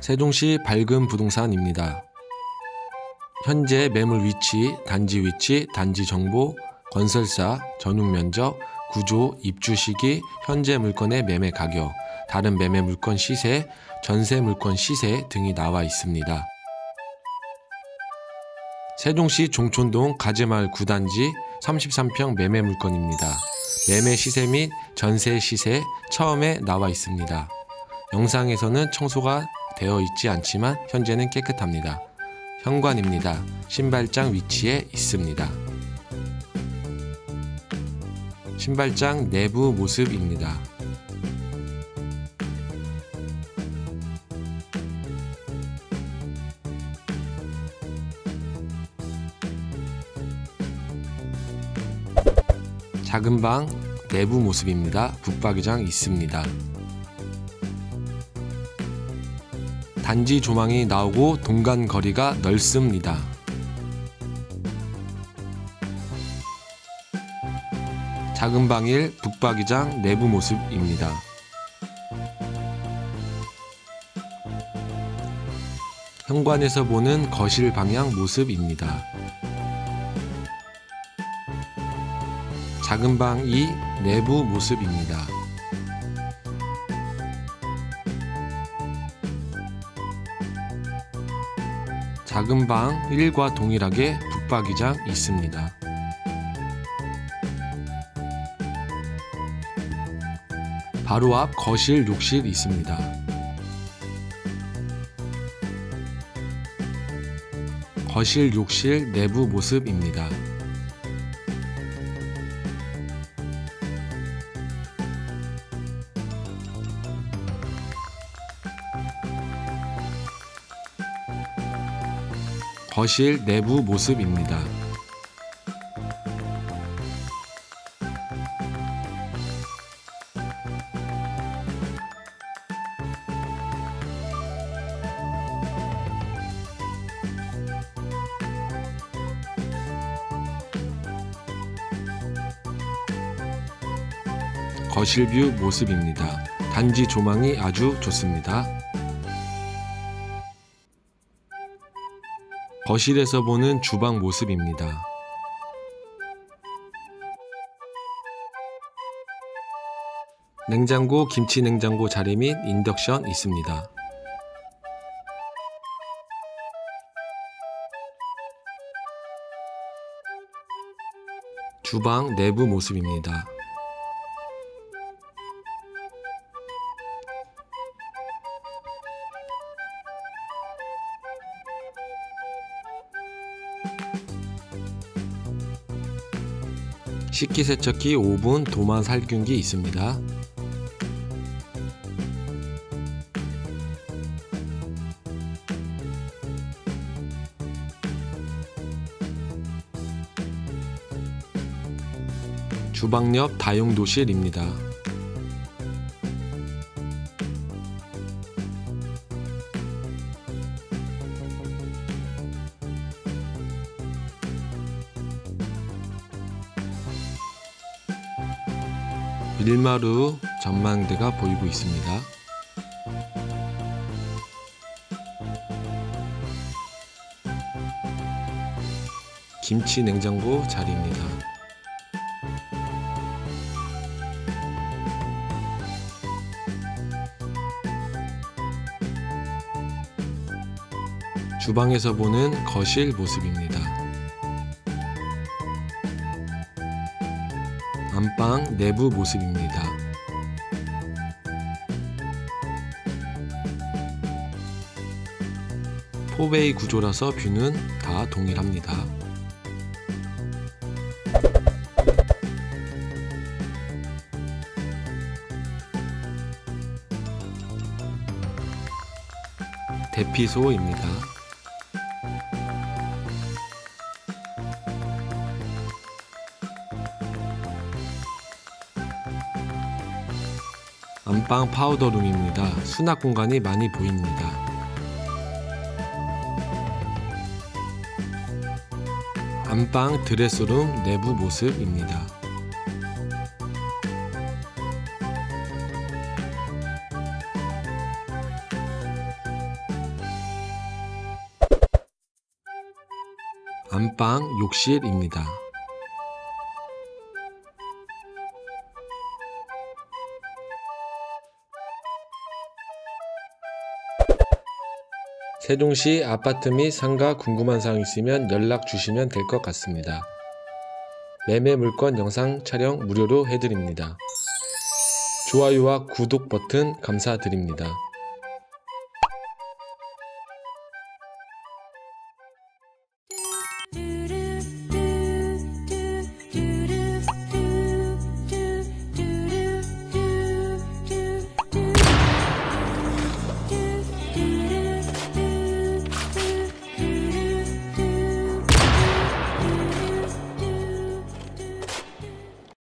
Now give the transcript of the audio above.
세종시 밝은 부동산입니다. 현재 매물 위치, 단지 위치, 단지 정보, 건설사, 전용 면적, 구조, 입주 시기, 현재 물건의 매매 가격, 다른 매매 물건 시세, 전세 물건 시세 등이 나와 있습니다. 세종시 종촌동 가재마을 9단지 33평 매매 물건입니다. 매매 시세 및 전세 시세 처음에 나와 있습니다. 영상에서는 청소가 되어 있지 않지만 현재는 깨끗합니다. 현관입니다. 신발장 위치에 있습니다. 신발장 내부 모습입니다. 작은 방 내부 모습입니다. 북박이장 있습니다. 단지 조망이 나오고 동간 거리가 넓습니다. 작은 방일 북박이장 내부 모습입니다. 현관에서 보는 거실 방향 모습입니다. 작은 방 2 내부 모습입니다. 작은 방 1과 동일하게 북박이장 있습니다. 바로 앞 거실 욕실 있습니다. 거실 욕실 내부 모습입니다. 거실 내부 모습입니다. 거실 뷰 모습입니다. 단지 조망이 아주 좋습니다. 거실에서 보는 주방 모습입니다. 냉장고, 김치 냉장고 자리 및 인덕션 있습니다. 주방 내부 모습입니다. 식기세척기, 오븐, 도마 살균기 있습니다. 주방 옆 다용도실입니다. 밀마루 전망대가 보이고 있습니다. 김치 냉장고 자리입니다. 주방에서 보는 거실 모습입니다. 안방 내부 모습입니다. 포베이 구조라서 뷰는 다 동일합니다. 대피소입니다. 안방 파우더룸입니다. 수납 공간이 많이 보입니다. 안방 드레스룸 내부 모습입니다. 안방 욕실입니다. 세종시 아파트 및 상가 궁금한 사항 있으면 연락 주시면 될 것 같습니다. 매매 물건 영상 촬영 무료로 해드립니다. 좋아요와 구독 버튼 감사드립니다.